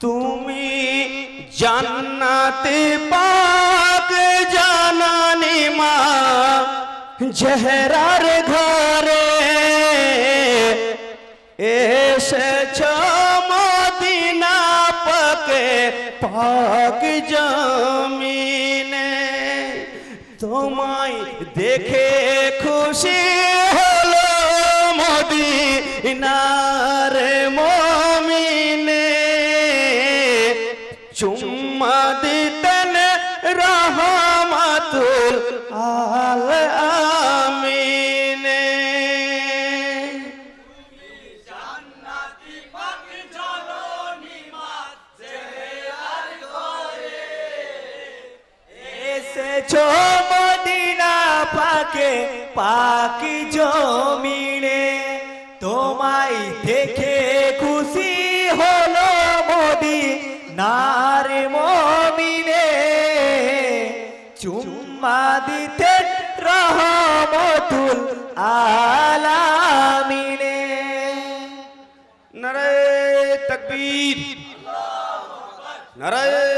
তুমি জান্নাতে পাক জানানি মা জহরার ঘরে এসেছ মদিনা পাকে, পাক জমিনে। তোমায় দেখে খুশি হলো মদিনার মদিনা পাকে, পাকি জমিনে? তোমায় দেখে খুশি হলো মোদি নারে মমিনে। চুম্মা দিতে রহমতুল আলামিনে। নারে তকবীর। নারে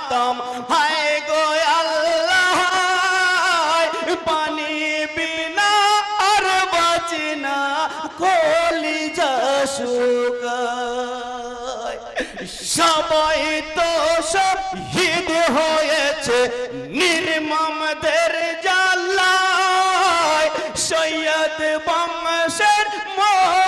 মাতম হায় গো আল্লাহ, পানি বিনা আর বাঁচিনা কলি শুকায়। সবাই তো শহীদ হয়েছে, নির্মমদের জাল্লায় সৈয়দ বংশের মনিয়াব্বা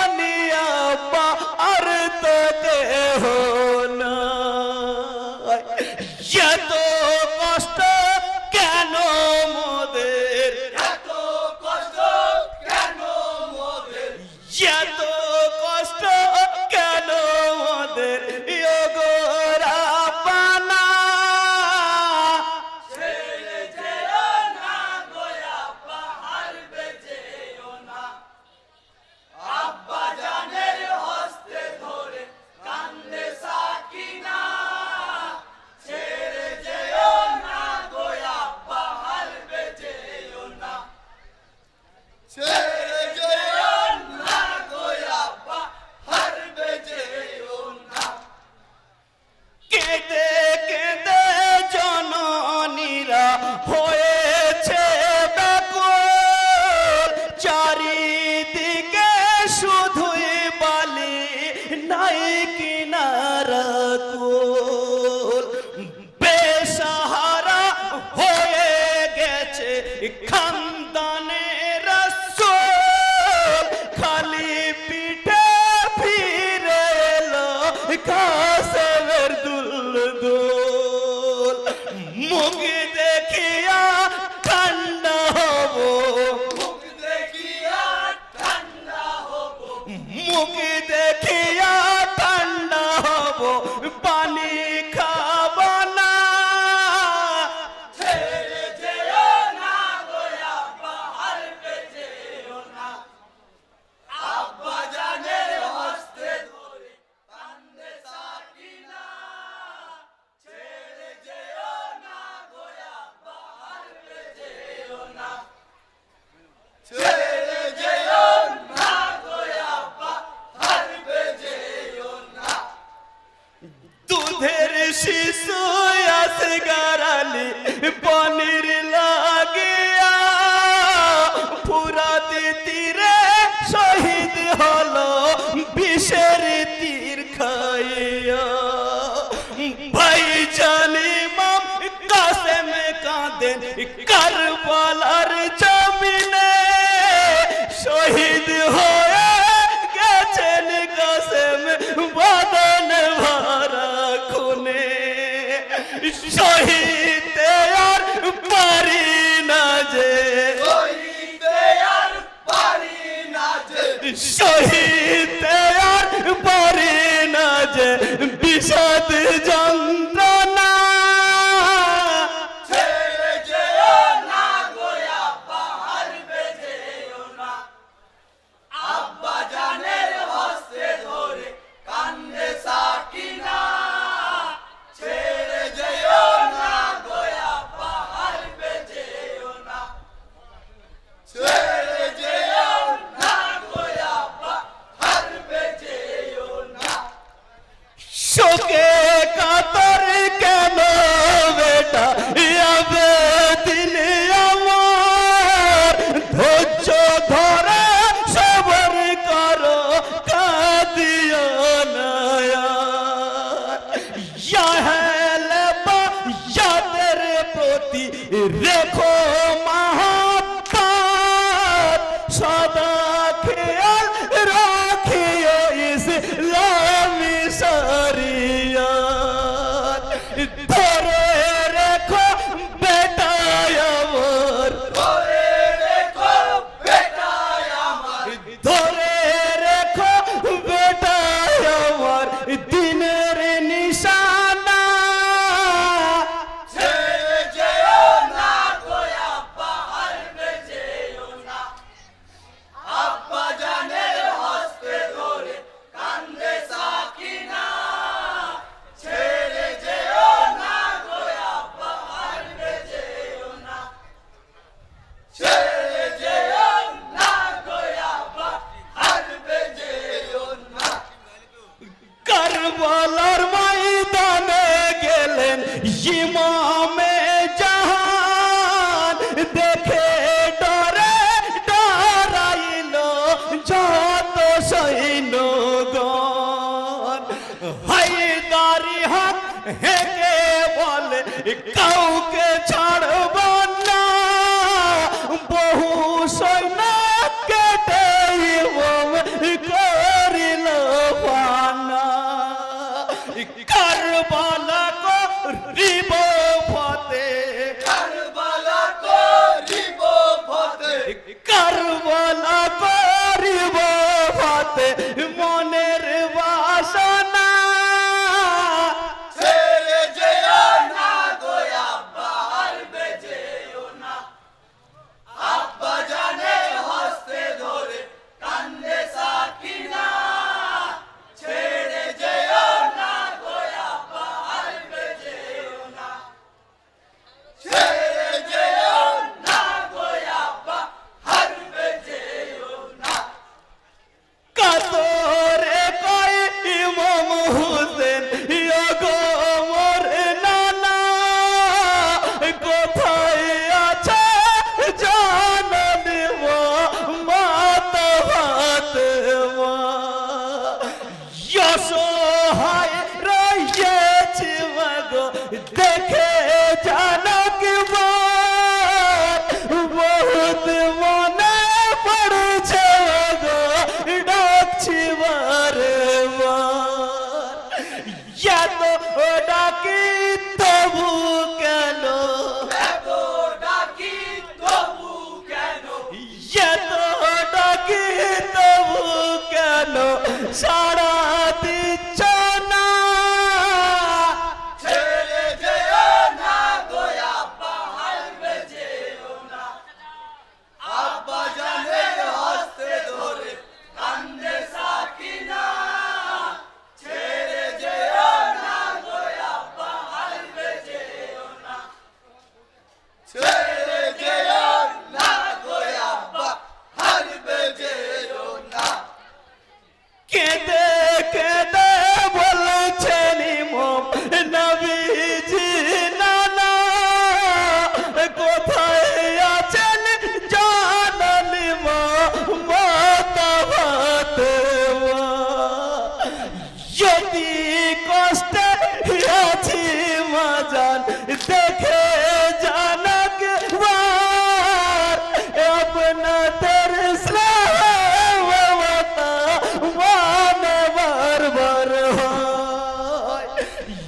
গেছে সহিতে আর পারি না যে। সহিতে আর পারি না যে। সহিতে জৈনগণ হায়দারি হক হেকে বলে কাউ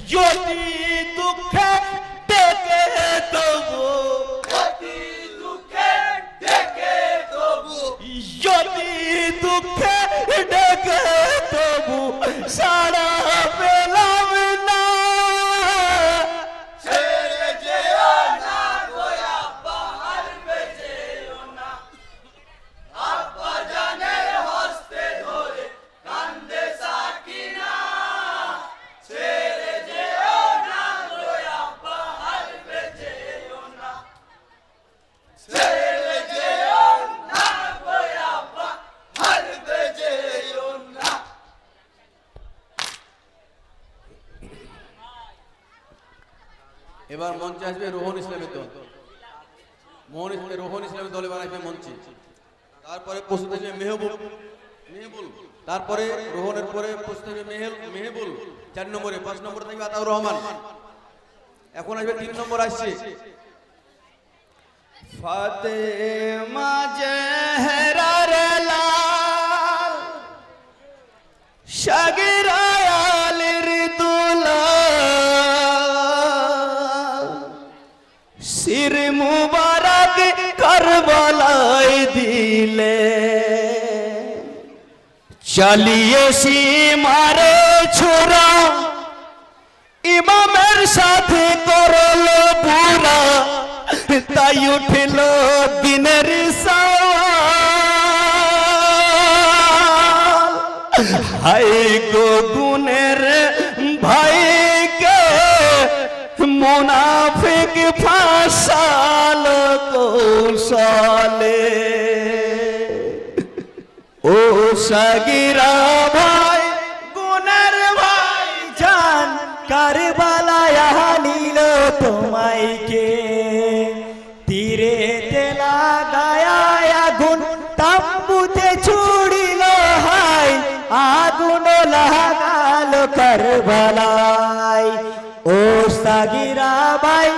জ্যোতি এবার মঞ্চে আসবে রোহন ইসলামের দল। মোহন রোহন ইসলামের দল এবার আসবে মঞ্চে। তারপরে প্রস্তুত আসবে মেহবুব। মেহবুল তারপরে রোহনের পরে প্রস্তুত আসবে মেহেল মেহবুল চার নম্বরে, পাঁচ নম্বরে থাকবে আতাউর রহমান। এখন আসবে তিন নম্বর আসছে। ফাতেমা জহরার লাল শাগিরায়ালের করবলায় দিলে। চালিয়ে সীমারে ছোড়া, ইমামের সাথে করল বুড়া তাই উঠল দিনের হাই গো গুনের ভাইকে, মুনাফিক ফাসাল কৌশলে। ও সাগিরা ভাই গুনের ভাই, জান কারবালায় নিল তোমায় কে। তীরে তেলা গায়া আগুন তাম্বুতে ছুড়িল হাই, আগুন লাগাল কারবালায়। ও সাগিরা ভাই